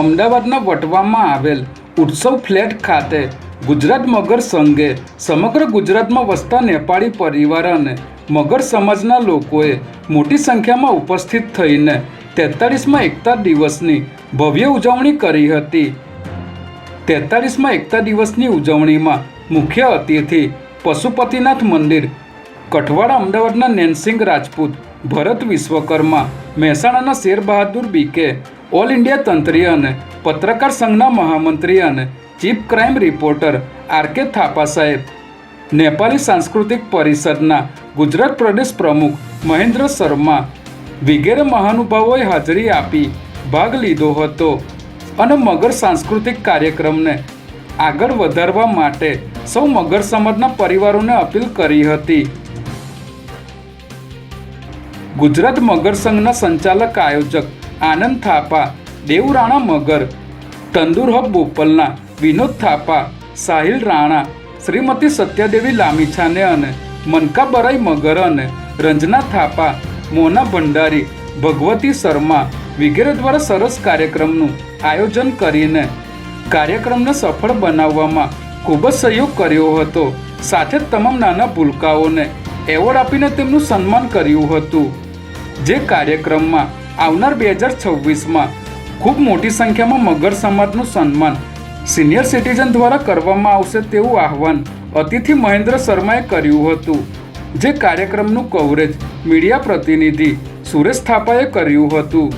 અમદાવાદના વટવામાં આવેલ ઉત્સવ ફ્લેટ ખાતે ગુજરાત મગર સંઘે સમગ્ર ગુજરાતમાં વસતા નેપાળી પરિવાર અને મગર સમાજના લોકોએ મોટી સંખ્યામાં ઉપસ્થિત થઈને તેતાળીસમાં એકતા દિવસની ભવ્ય ઉજવણી કરી હતી. તેતાળીસમાં એકતા દિવસની ઉજવણીમાં મુખ્ય અતિથિ પશુપતિનાથ મંદિર, કઠવાડા અમદાવાદના નેનસિંગ રાજપૂત, ભરત વિશ્વકર્મા, મહેસાણાના Sher Bahadur BK all India તંત્રી અને પત્રકાર સંઘના મહામંત્રી અને chief crime reporter R K Thapa સાહેબ, નેપાળી સાંસ્કૃતિક પરિષદના ગુજરાત પ્રદેશ પ્રમુખ મહેન્દ્ર શર્મા વગેરે મહાનુભાવોએ હાજરી આપી, ભાગ લીધો હતો અને મગર સાંસ્કૃતિક કાર્યક્રમને આગળ વધારવા માટે સૌ મગર સમાજના પરિવારોને અપીલ કરી હતી. ગુજરાત મગર સંઘના સંચાલક આયોજક આનંદ થાપા, દેવરાણા મગર, તંદુર હબ બોપલના, વિનોદ થાપા, સાહિલ રાણા, શ્રીમતી સત્યાદેવી લામીછાને અને મનકા બરાઈ મગર અને રંજના થાપા, મોના ભંડારી, ભગવતી શર્મા વગેરે દ્વારા સરસ કાર્યક્રમનું આયોજન કરીને કાર્યક્રમને સફળ બનાવવામાં ખૂબ જ સહયોગ કર્યો હતો. સાથે જ તમામ નાના ભૂલકાઓને એવોર્ડ આપીને તેમનું સન્માન કર્યું હતું. જે કાર્યક્રમમાં આવનાર બે હજાર છવ્વીસમાં. ખૂબ મોટી સંખ્યામાં મગર સમાજનું સન્માન સિનિયર સિટીઝન દ્વારા કરવામાં આવશે તેવું આહવાન અતિથિ મહેન્દ્ર શર્માએ કર્યું હતું, જે કાર્યક્રમનું કવરેજ મીડિયા પ્રતિનિધિ સુરેશ થાપાએ કર્યું હતું.